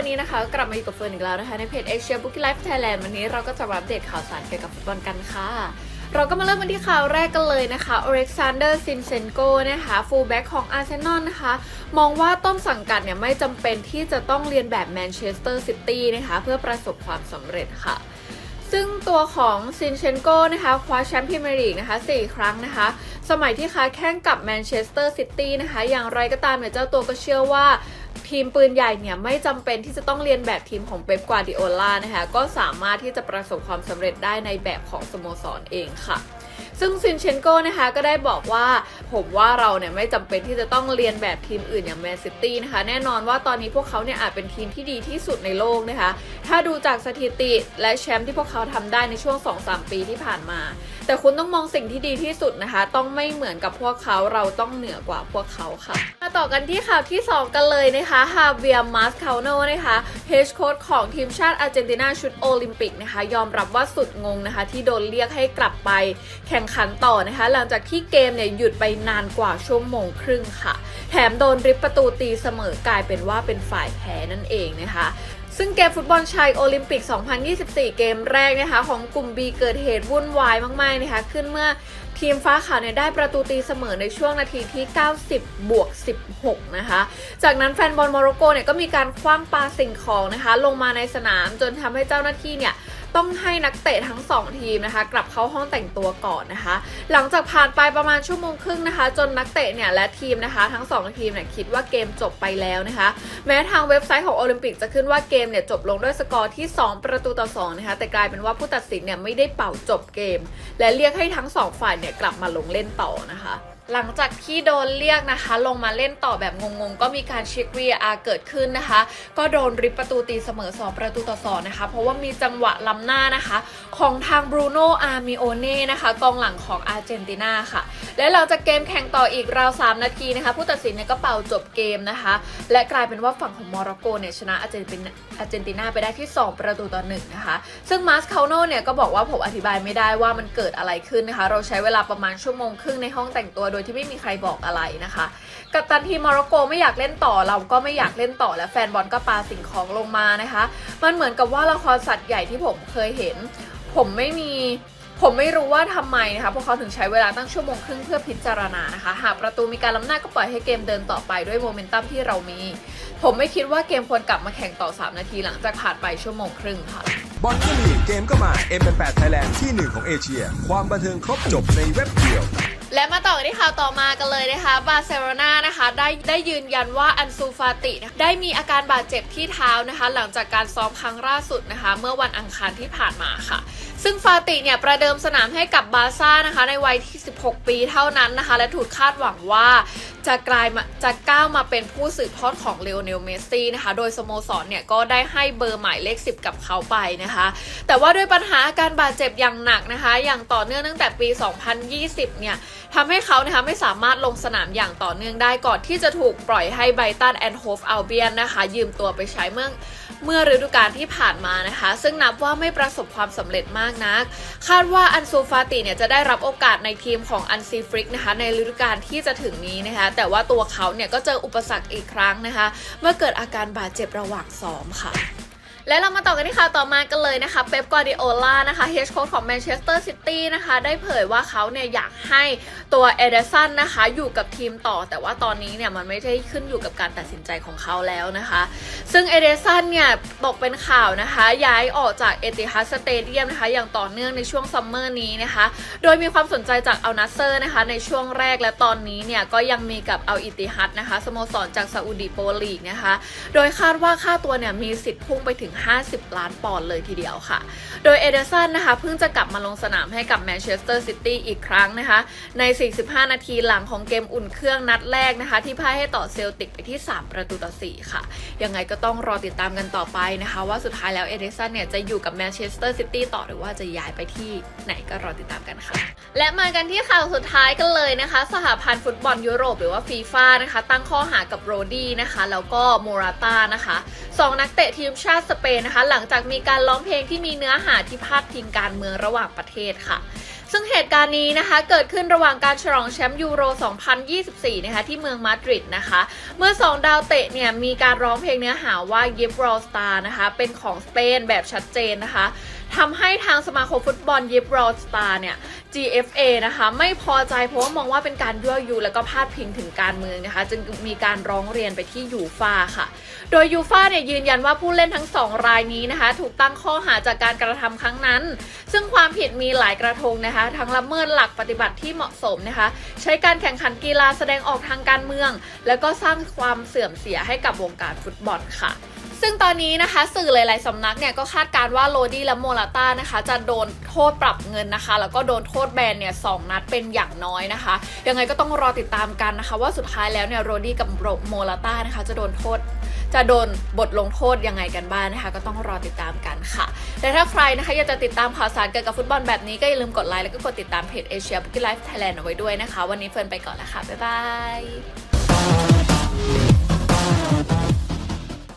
วันนี้นะคะ กลับมาอยู่กับเฟิร์นอีกแล้วนะคะ ในเพจ Asia Bookie Life Thailand วันนี้เราก็จะมาอัปเดตข่าวสารเกี่ยวกับฟุตบอลกันค่ะ เราก็มาเริ่มกันที่ข่าวแรกกันเลยนะคะอเล็กซานเดอร์ซินเซนโกนะคะฟูลแบ็กของอาร์เซนอลนะคะ มองว่าต้นสังกัดเนี่ยไม่จำเป็นที่จะต้องเรียนแบบแมนเชสเตอร์ซิตี้นะคะ เพื่อประสบความสำเร็จค่ะซึ่งตัวของซินเชนโกนะคะคว้าแชมป์พรีเมียร์ลีกนะคะ4ครั้งนะคะ สมัยที่ค้าแข่งกับแมนเชสเตอร์ซิตี้นะคะ อย่างไรก็ตามเนี่ยเจ้าตัวก็เชื่อว่า ทีมปืนใหญ่เนี่ยไม่จำเป็นที่จะต้องเรียนแบบทีมของเป๊ปกวาดิโอลานะคะก็สามารถที่จะประสบความสำเร็จได้ในแบบของสโมสรเองค่ะซึ่งซินเชนโกนะคะก็ได้บอกว่าผมว่าเราเนี่ยไม่จำเป็นที่จะต้องเรียนแบบทีมอื่นอย่างแมนซิตี้นะคะ แน่นอนว่าตอนนี้พวกเขาเนี่ยอาจเป็นทีมที่ดีที่สุดในโลกนะคะ ถ้าดูจากสถิติและแชมป์ที่พวกเขาทำได้ในช่วง 2-3 ปีที่ผ่านมา แต่คุณต้องมองสิ่งที่ดีที่สุดนะคะ ต้องไม่เหมือนกับพวกเขาเราต้องเหนือกว่าพวกเขาค่ะ มาต่อกันที่ข่าวที่ 2 กันเลยนะคะฮาเวียร์มาสคาโนนะคะเฮดโค้ชของทีมชาติอาร์เจนตินาชุดโอลิมปิกนะคะยอมรับว่าสุดงงนะคะ ที่โดนเรียกให้กลับไปแข่งขันต่อนะคะ หลังจากที่เกมเนี่ยหยุดไปนานกว่าชั่วโมงครึ่งค่ะ แถมโดนริบประตูตีเสมอกลายเป็นว่าเป็นฝ่ายแพ้นั่นเองนะคะซึ่งเกมฟุตบอลชายโอลิมปิก 2024 เกมแรกนะคะของกลุ่ม B เกิดเหตุวุ่นวายมาก ๆ นะคะ ขึ้นเมื่อ ทีมฟ้าขาวเนี่ยได้ประตูตีเสมอในช่วงนาทีที่ 90 บวก 16 นะคะ จากนั้นแฟนบอลโมร็อกโกเนี่ยก็มีการคว้างปาสิ่งของนะคะ ลงมาในสนามจนทำให้เจ้าหน้าที่เนี่ย ต้องให้นักเตะทั้ง 2 ทีมนะคะ กลับเข้าห้องแต่งตัวก่อนนะคะ หลังจากผ่านไปประมาณชั่วโมงครึ่งนะคะ จนนักเตะเนี่ยและทีมนะคะ ทั้ง 2 ทีมเนี่ยคิดว่าเกมจบไปแล้วนะคะ แม้ทางเว็บไซต์ของโอลิมปิกจะขึ้นว่าเกมเนี่ยจบลงด้วยสกอร์ที่ 2 ประตูต่อ2นะคะแต่กลายเป็นว่าผู้ตัดสินเนี่ยไม่ได้เป่าจบเกม และเรียกให้ทั้ง 2 ฝ่ายเนี่ยกลับมาลงเล่นต่อนะคะ หลังจากที่โดนเรียกนะคะ ลงมาเล่นต่อแบบงงๆ ก็มีการเช็ค VAR เกิดขึ้นนะคะ ก็โดนริบประตูตีเสมอ 2 ประตูต่อ2นะคะ เพราะว่ามีจังหวะล้ำหน้านะคะ ของทางบรูโน่อาร์มิโอเน่นะคะ กองหลังของอาร์เจนตินาค่ะ และหลังจากเกมแข่งต่ออีกราว 3 นาทีนะคะ ผู้ตัดสินเนี่ยก็เป่าจบเกมนะคะ และกลายเป็นว่าฝั่งของโมร็อกโกเนี่ยชนะอาร์เจนตินาอาร์เจนตินาไปได้ที่ 2 ประตูต่อ1นะคะ ซึ่งมาสคาโนเนี่ยก็บอกว่าผมอธิบายไม่ได้ว่ามันเกิดอะไรขึ้นนะคะ เราใช้เวลาประมาณชั่วโมงครึ่งในห้องแต่งตัวโดยที่ไม่มีใครบอกอะไรนะคะ กัปตันทีมโมร็อกโกไม่อยากเล่นต่อเราก็ไม่อยากเล่นต่อและแฟนบอลก็ปาสิ่งของลงมานะคะ มันเหมือนกับว่าละครสัตว์ใหญ่ที่ผมเคยเห็น ผมไม่มีผมไม่รู้ว่าทำไมนะคะ พวกเขาถึงใช้เวลาตั้งชั่วโมงครึ่งเพื่อพิจารณานะคะ หากประตูมีการล้ำหน้าก็ปล่อยให้เกมเดินต่อไปด้วยโมเมนตัมที่เรามี ผมไม่คิดว่าเกมควรกลับมาแข่งต่อ 3 นาทีหลังจากผ่านไปชั่วโมงครึ่งค่ะ บอลก็มีเกมก็มา M8 Thailand ที่หนึ่งของเอเชีย ความบันเทิงครบจบในเว็บเดียว และมาต่อกันที่ข่าวต่อมากันเลยนะคะบาร์เซโลนานะคะได้ได้ยืนยันว่าอันซูฟาติได้มีอาการบาดเจ็บที่เท้านะคะ หลังจากการซ้อมครั้งล่าสุดนะคะ เมื่อวันอังคารที่ผ่านมาค่ะ ซึ่งฟาติเนี่ยประเดิมสนามให้กับบาร์ซ่านะคะ ในวัยที่ 16 ปีเท่านั้นนะคะ และถูกคาดหวังว่า จะกลายมาจะก้าวมาเป็นผู้สืบทอดของเลโอเนลเมสซี่นะคะ โดยสโมสรเนี่ยก็ได้ให้เบอร์หมายเลข 10 กับเขาไปนะคะ แต่ว่าด้วยปัญหาอาการบาดเจ็บอย่างหนักนะคะ อย่างต่อเนื่องตั้งแต่ปี 2020 เนี่ยทำให้เขานะคะไม่สามารถลงสนามอย่างต่อเนื่องได้ก่อนที่จะถูกปล่อยให้ไบตันแอนด์โฮฟอัลเบียนนะคะ ยืมตัวไปใช้เมื่อเมื่อฤดูกาลที่ผ่านมานะคะ ซึ่งนับว่าไม่ประสบความสำเร็จมากนัก คาดว่าอันซูฟาติเนี่ยจะได้รับโอกาสในทีมของอันซีฟริกนะคะในฤดูกาลที่จะถึงนี้นะคะแต่ว่าตัวเขาเนี่ยก็เจออุปสรรคอีกครั้งนะคะ เมื่อเกิดอาการบาดเจ็บระหว่างซ้อมค่ะ และเรามาต่อกันที่ข่าวต่อมากันเลยนะคะเป๊ปกวาดิโอลานะคะเฮดโค้ชของแมนเชสเตอร์ซิตี้นะคะได้เผยว่าเขาเนี่ยอยากให้ตัวเอเดสันนะคะอยู่กับทีมต่อ แต่ว่าตอนนี้เนี่ยมันไม่ได้ขึ้นอยู่กับการตัดสินใจของเขาแล้วนะคะ ซึ่งเอเดสันเนี่ยตกเป็นข่าวนะคะ ย้ายออกจากเอติฮัดสเตเดียมนะคะอย่างต่อเนื่องในช่วงซัมเมอร์นี้นะคะ โดยมีความสนใจจากอัลนัสเซอร์นะคะในช่วงแรกและตอนนี้เนี่ยก็ยังมีกับอัลอิติฮัดนะคะสโมสรจากซาอุดีโปรลีกนะคะ โดยคาดว่าค่าตัวเนี่ยมีสิทธิ์พุ่งไปถึง50 ล้านปอนด์เลยทีเดียวค่ะ โดยเอเดอร์สันนะคะเพิ่งจะกลับมาลงสนามให้กับแมนเชสเตอร์ซิตี้อีกครั้งนะคะ ใน 45 นาทีหลังของเกมอุ่นเครื่องนัดแรกนะคะ ที่พ่ายให้ต่อเซลติกไปที่ 3 ประตูต่อ 4 ค่ะ ยังไงก็ต้องรอติดตามกันต่อไปนะคะ ว่าสุดท้ายแล้วเอเดอร์สันเนี่ยจะอยู่กับแมนเชสเตอร์ซิตี้ต่อหรือว่าจะย้ายไปที่ไหนก็รอติดตามกันค่ะ และมากันที่ข่าวสุดท้ายกันเลยนะคะ สหพันธ์ฟุตบอลยุโรปหรือว่าฟีฟ่านะคะ ตั้งข้อหากับโรดี้นะคะ แล้วก็โมราตานะคะสองนักเตะทีมชาติสเปนนะคะ หลังจากมีการร้องเพลงที่มีเนื้อหาที่พาดพิงการเมืองระหว่างประเทศค่ะซึ่งเหตุการณ์นี้นะคะเกิดขึ้นระหว่างการฉลองแชมป์ยูโร 2024 นะคะที่เมืองมาดริดนะคะ เมื่อ 2 ดาวเตะเนี่ยมีการร้องเพลงเนื้อหาว่า g i v e r a l Star นะคะเป็นของสเปนแบบชัดเจนนะคะทำให้ทางสมาคมฟุตบอล g i v e r a l Star เนี่ย GFA นะคะไม่พอใจเพราะว่ามองว่าเป็นการยั่วยุ และก็พาดพิงถึงการเมืองนะคะ จึงมีการร้องเรียนไปที่ยูฟาค่ะ โดยยูฟาเนี่ยยืนยันว่าผู้เล่นทั้งสองรายนี้นะคะ ถูกตั้งข้อหาจากการกระทำครั้งนั้น ซึ่งความผิดมีหลายกระทงนะคะ ทั้งละเมิดหลักปฏิบัติที่เหมาะสมนะคะ ใช้การแข่งขันกีฬาแสดงออกทางการเมือง แล้วก็สร้างความเสื่อมเสียให้กับวงการฟุตบอลค่ะซึ่งตอนนี้นะคะสื่อหลาย ๆ สำนักเนี่ยก็คาดการณ์ว่าโรดี้และโมลาต้านะคะ จะโดนโทษปรับเงินนะคะ แล้วก็โดนโทษแบนเนี่ยสองนัดเป็นอย่างน้อยนะคะ ยังไงก็ต้องรอติดตามกันนะคะ ว่าสุดท้ายแล้วเนี่ยโรดี้กับโมลาต้านะคะ จะโดนโทษ จะโดนบทลงโทษยังไงกันบ้างนะคะ ก็ต้องรอติดตามกันค่ะและถ้าใครนะคะอยากจะติดตามข่าวสารเกี่ยวกับฟุตบอลแบบนี้ก็อย่าลืมกดไลค์แล้วก็กดติดตามเพจเอเชียบุกิไลฟ์ไทยแลนด์เอาไว้ด้วยนะคะ วันนี้เฟิร์นไปก่อนแล้วค่ะบ๊ายบาย